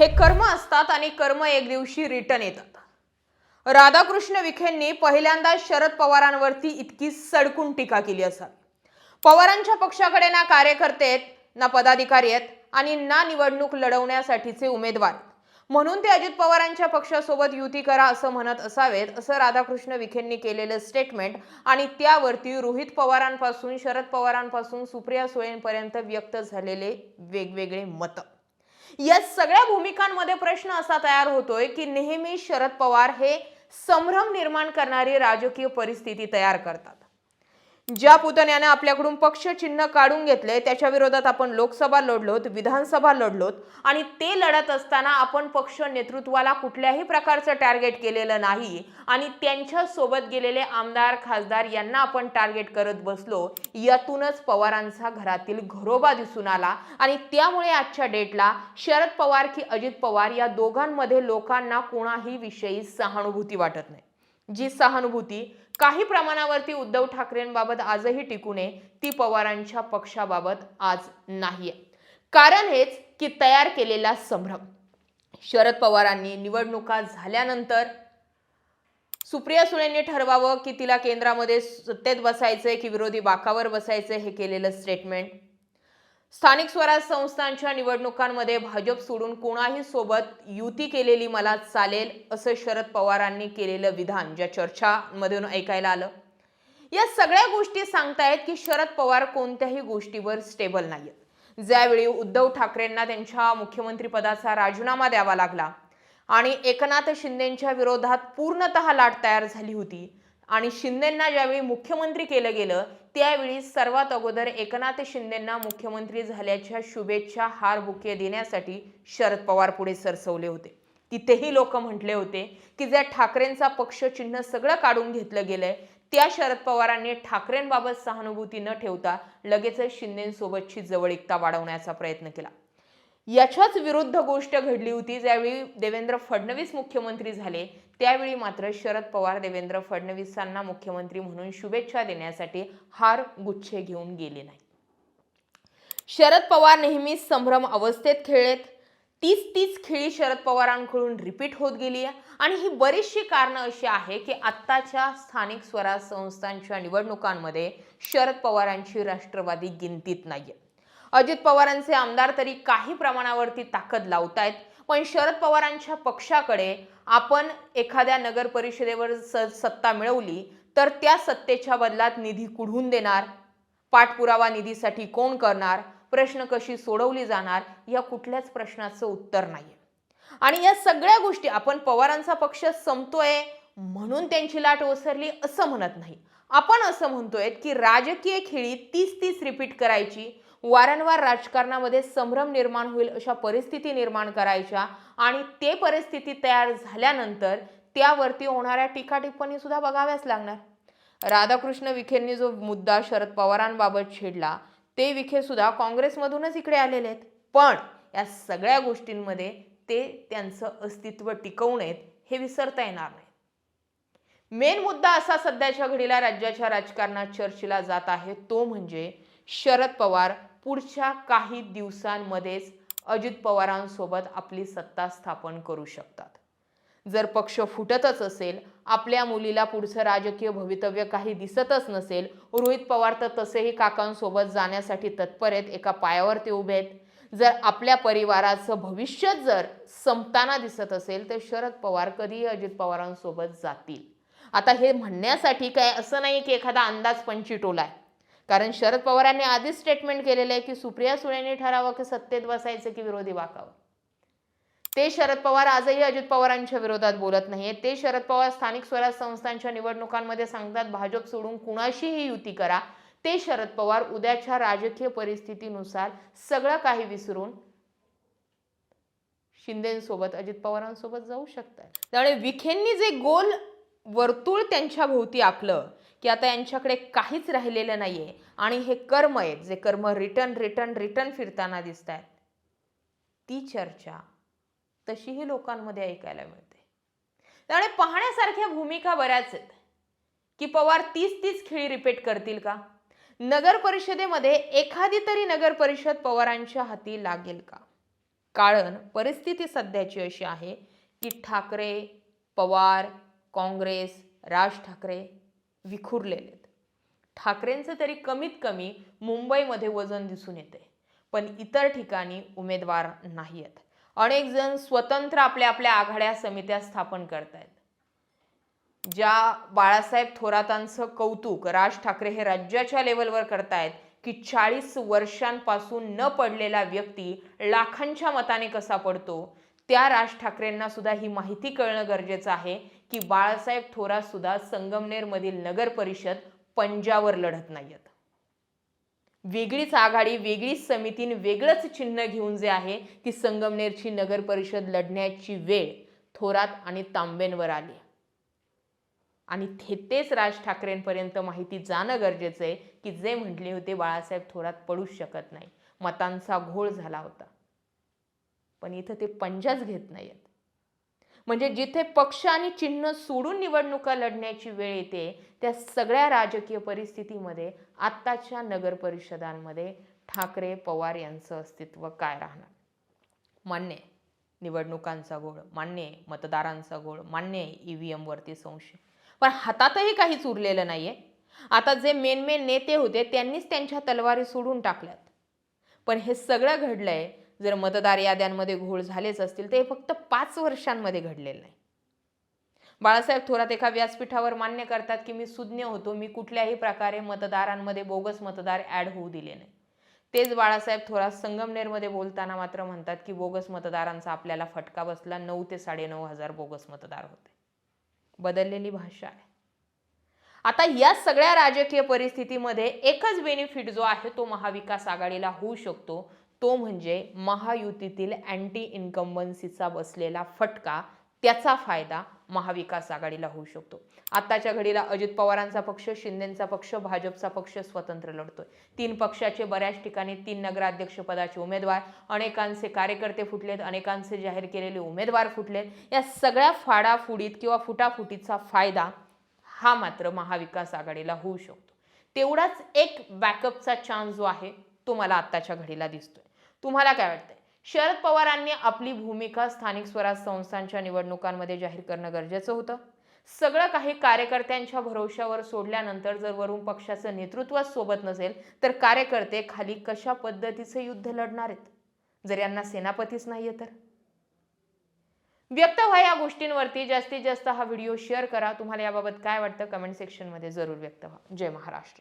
हे कर्म असतात आणि कर्म एक दिवशी रिटर्न येतात. राधाकृष्ण विखेंनी पहिल्यांदा शरद पवारांवरती इतकी सडकून टीका केली असावी. पवारांच्या पक्षाकडे ना कार्यकर्ते आहेत ना पदाधिकारी आहेत आणि ना निवडणूक लढवण्यासाठीचे उमेदवार म्हणून ते अजित पवारांच्या पक्षासोबत युती करा असं म्हणत असावेत असं राधाकृष्ण विखेंनी केलेलं स्टेटमेंट आणि त्यावरती रोहित पवारांपासून शरद पवारांपासून सुप्रिया सुळेंपर्यंत व्यक्त झालेले वेगवेगळे मतं. या सगळ्या भूमिकांमध्ये प्रश्न असा तयार होतोय की नेहमी शरद पवार हे संभ्रम निर्माण करणारी राजकीय परिस्थिती तयार करतात. ज्या पुतण्याने आपल्याकडून पक्ष चिन्ह काढून घेतले त्याच्या विरोधात आपण लोकसभा लढलोत विधानसभा लढलोत आणि ते लढत असताना आपण पक्ष नेतृत्वाला कुठल्याही प्रकारचं टार्गेट केलेलं नाही आणि त्यांच्यासोबत गेलेले आमदार खासदार यांना आपण टार्गेट करत बसलो. यातूनच पवारांचा घरातील घरोबा दिसून आला आणि त्यामुळे आजच्या डेटला शरद पवार की अजित पवार या दोघांमध्ये लोकांना कोणाही विषयी सहानुभूती वाटत नाही. जी सहानुभूती काही प्रमाणावरती उद्धव ठाकरेंबाबत आजही टिकू नये ती पवारांच्या पक्षाबाबत आज नाहीये. कारण हेच की तयार केलेला संभ्रम. शरद पवारांनी निवडणुका झाल्यानंतर सुप्रिया सुळेंनी ठरवावं की तिला केंद्रामध्ये सत्तेत बसायचंय की विरोधी बाकावर बसायचंय हे केलेलं स्टेटमेंट स्थानिक स्वराज संस्थांच्या निवडणुकांमध्ये भाजप सोडून कोणाही सोबत युती केलेली मला चालेल असं शरद पवारांनी केलेलं विधान ज्या चर्चामधून ऐकायला आलं. या सगळ्या गोष्टी सांगतायत की शरद पवार कोणत्याही गोष्टीवर स्टेबल नाहीयेत. ज्यावेळी उद्धव ठाकरेंना त्यांच्या मुख्यमंत्रीपदाचा राजीनामा द्यावा लागला आणि एकनाथ शिंदेच्या विरोधात पूर्णतः लाट तयार झाली होती आणि शिंदेंना ज्यावेळी मुख्यमंत्री केलं गेलं त्यावेळी सर्वात अगोदर एकनाथ शिंदेंना मुख्यमंत्री झाल्याच्या शुभेच्छा हार बुके देण्यासाठी शरद पवार पुढे सरसवले होते. तिथेही लोक म्हटले होते की ज्या ठाकरेंचा पक्ष चिन्ह सगळं काढून घेतलं गेलंय त्या शरद पवारांनी ठाकरेंबाबत सहानुभूती न ठेवता लगेचच शिंदेसोबतची जवळीकता वाढवण्याचा प्रयत्न केला. याच्याच विरुद्ध गोष्ट घडली होती ज्यावेळी देवेंद्र फडणवीस मुख्यमंत्री झाले त्यावेळी मात्र शरद पवार देवेंद्र फडणवीसांना मुख्यमंत्री म्हणून शुभेच्छा देण्यासाठी हार गुच्छे घेऊन गेले नाही शरद पवार नेहमी संभ्रम अवस्थेत खेळलेत. तीच तीच खेळी शरद पवारांकडून रिपीट होत गेली आहे. आणि ही बरीचशी कारणं अशी आहे की आत्ताच्या स्थानिक स्वराज संस्थांच्या निवडणुकांमध्ये शरद पवारांची राष्ट्रवादी गिनतीत नाहीये. अजित पवारांचे आमदार तरी काही प्रमाणावरती ताकद लावतायत. पण शरद पवारांच्या पक्षाकडे आपण एखाद्या नगर परिषदेवर स सत्ता मिळवली तर त्या सत्तेच्या बदलात निधी कुठून देणार? पाठपुरावा निधीसाठी कोण करणार? प्रश्न कशी सोडवली जाणार? या कुठल्याच प्रश्नाचं उत्तर नाही आणि या सगळ्या गोष्टी आपण पवारांचा पक्ष संपतोय म्हणून त्यांची लाट ओसरली असं म्हणत नाही. आपण असं म्हणतोय की राजकीय खेळी तीच तीच रिपीट करायची वारंवार राजकारणामध्ये संभ्रम निर्माण होईल अशा परिस्थिती निर्माण करायच्या आणि ते परिस्थिती तयार झाल्यानंतर त्यावरती होणाऱ्या टीका टिप्पणी सुद्धा बघाव्याच लागणार. राधाकृष्ण विखेंनी जो मुद्दा शरद पवारांबाबत छेडला ते विखे सुद्धा काँग्रेसमधूनच इकडे आलेले आहेत. पण या सगळ्या गोष्टींमध्ये ते त्यांचं अस्तित्व टिकवणेत हे विसरता येणार नाही. मेन मुद्दा असा सध्याच्या घडीला राज्याच्या राजकारणात चर्चेला जात आहे तो म्हणजे शरद पवार पुढच्या काही दिवसांमध्येच अजित पवारांसोबत आपली सत्ता स्थापन करू शकतात. जर पक्ष फुटतच असेल आपल्या मुलीला पुढचं राजकीय भवितव्य काही दिसतच नसेल रोहित पवार तर तसेही काकांसोबत जाण्यासाठी तत्पर आहेत एका पायावर ते उभे आहेत. जर आपल्या परिवाराचं भविष्य जर संपताना दिसत असेल तर शरद पवार कधीही अजित पवारांसोबत जातील. आता हे म्हणण्यासाठी काय असं नाही की एखादा अंदाज पंची टोला आहे कारण शरद पवारांनी आधीच स्टेटमेंट केलेलं आहे की सुप्रिया सुळेने ठरावं की सत्तेत बसायचं की विरोधी वाकावं. ते शरद पवार आजही अजित पवारांच्या विरोधात बोलत नाहीये. ते शरद पवार स्थानिक स्वराज संस्थांच्या निवडणुकांमध्ये सांगतात भाजप सोडून कुणाशीही युती करा. ते शरद पवार उद्याच्या राजकीय परिस्थितीनुसार सगळं काही विसरून शिंदेसोबत अजित पवारांसोबत जाऊ शकतात. त्यामुळे विखेंनी जे गोल वर्तुळ त्यांच्या भोवती आखलं की आता यांच्याकडे काहीच राहिलेलं नाही आहे आणि हे कर्म आहेत जे कर्म रिटर्न रिटर्न रिटर्न फिरताना दिसत आहेत ती चर्चा तशीही लोकांमध्ये ऐकायला मिळते. त्यामुळे पाहण्यासारख्या भूमिका बऱ्याच आहेत. की पवार तीच तीच खेळी रिपीट करतील का? नगर परिषदेमध्ये एखादी तरी नगर परिषद पवारांच्या हाती लागेल का? कारण परिस्थिती सध्याची अशी आहे की ठाकरे पवार काँग्रेस राज ठाकरे विखुरलेले आहेत ठाकरेंचं तरी कमीत कमी मुंबईमध्ये वजन दिसून येते. पण इतर ठिकाणी उमेदवार नाही आहेत अनेक जण स्वतंत्र आपल्या आपल्या आघाड्या समित्या स्थापन करतायत. ज्या बाळासाहेब थोरातांचं कौतुक राज ठाकरे हे राज्याच्या लेवलवर करतायत की चाळीस वर्षांपासून न पडलेला व्यक्ती लाखांच्या मताने कसा पडतो त्या राज ठाकरेंना सुद्धा ही माहिती कळणं गरजेचं आहे की बाळासाहेब थोरात सुद्धा संगमनेरमधील नगर परिषद पंजावर लढत नाहीयेत. वेगळीच आघाडी वेगळीच समितीने वेगळंच चिन्ह घेऊन जे आहे की संगमनेरची नगर परिषद लढण्याची वेळ थोरात आणि तांबेंवर आली. आणि थेतेच राज ठाकरेंपर्यंत माहिती जाणं गरजेचं आहे की जे म्हटले होते बाळासाहेब थोरात पडूच शकत नाही. मतांचा घोळ झाला होता. पण इथं ते पंजाच घेत नाहीत म्हणजे जिथे पक्ष आणि चिन्ह सोडून निवडणुका लढण्याची वेळ येते त्या सगळ्या राजकीय परिस्थितीमध्ये आत्ताच्या नगर परिषदांमध्ये ठाकरे पवार यांचं अस्तित्व काय राहणार? मान्य निवडणुकांचा गोळ मान्य मतदारांचा गोळ मान्य ई व्ही एमवरती संशय. पण हातातही काहीच उरलेलं नाहीये. आता जे मेन मेन नेते होते त्यांनीच त्यांच्या तलवारी सोडून टाकल्यात. पण हे सगळं घडलंय जर मतदार याद्यांमध्ये घोळ झालेच असतील तर हे फक्त पाच वर्षांमध्ये घडलेलं नाही. बाळासाहेब थोरात एका व्यासपीठावर मान्य करतात की मी सुज्ञ होतो मी कुठल्याही प्रकारे मतदारांमध्ये बोगस मतदार ऍड होऊ दिले नाही. तेच बाळासाहेब थोरात संगमनेरमध्ये बोलताना मात्र म्हणतात की बोगस मतदारांचा आपल्याला फटका बसला नऊ ते साडेनऊ हजार बोगस मतदार होते. बदललेली भाषा आहे. आता या सगळ्या राजकीय परिस्थितीमध्ये एकच बेनिफिट जो आहे तो महाविकास आघाडीला होऊ शकतो तो म्हणजे महायुतीतील अँटी इन्कम्बन्सीचा बसलेला फटका त्याचा फायदा महाविकास आघाडीला होऊ शकतो. आत्ताच्या घडीला अजित पवारांचा पक्ष शिंदेचा पक्ष भाजपचा पक्ष स्वतंत्र लढतोय. तीन पक्षाचे बऱ्याच ठिकाणी तीन नगराध्यक्षपदाचे उमेदवार अनेकांचे कार्यकर्ते फुटलेत अनेकांचे जाहीर केलेले उमेदवार फुटलेत. या सगळ्या फाडाफुडीत किंवा फुटाफुटीचा फायदा हा मात्र महाविकास आघाडीला होऊ शकतो. तेवढाच एक बॅकअपचा चान्स जो आहे तो मला आत्ताच्या घडीला दिसतोय. तुम्हाला काय वाटतंय? शरद पवारांनी आपली भूमिका स्थानिक स्वराज संस्थांच्या निवडणुकांमध्ये जाहीर करणं गरजेचं होतं. सगळं काही कार्यकर्त्यांच्या भरोश्यावर सोडल्यानंतर जर वरून पक्षाचं नेतृत्व सोबत नसेल तर कार्यकर्ते खाली कशा पद्धतीचं युद्ध लढणार आहेत? जर यांना सेनापतीच नाहीये तर? व्यक्त व्हा या गोष्टींवरती. जास्तीत जास्त हा व्हिडिओ शेअर करा. तुम्हाला याबाबत काय वाटतं? कमेंट सेक्शनमध्ये जरूर व्यक्त व्हा. जय महाराष्ट्र.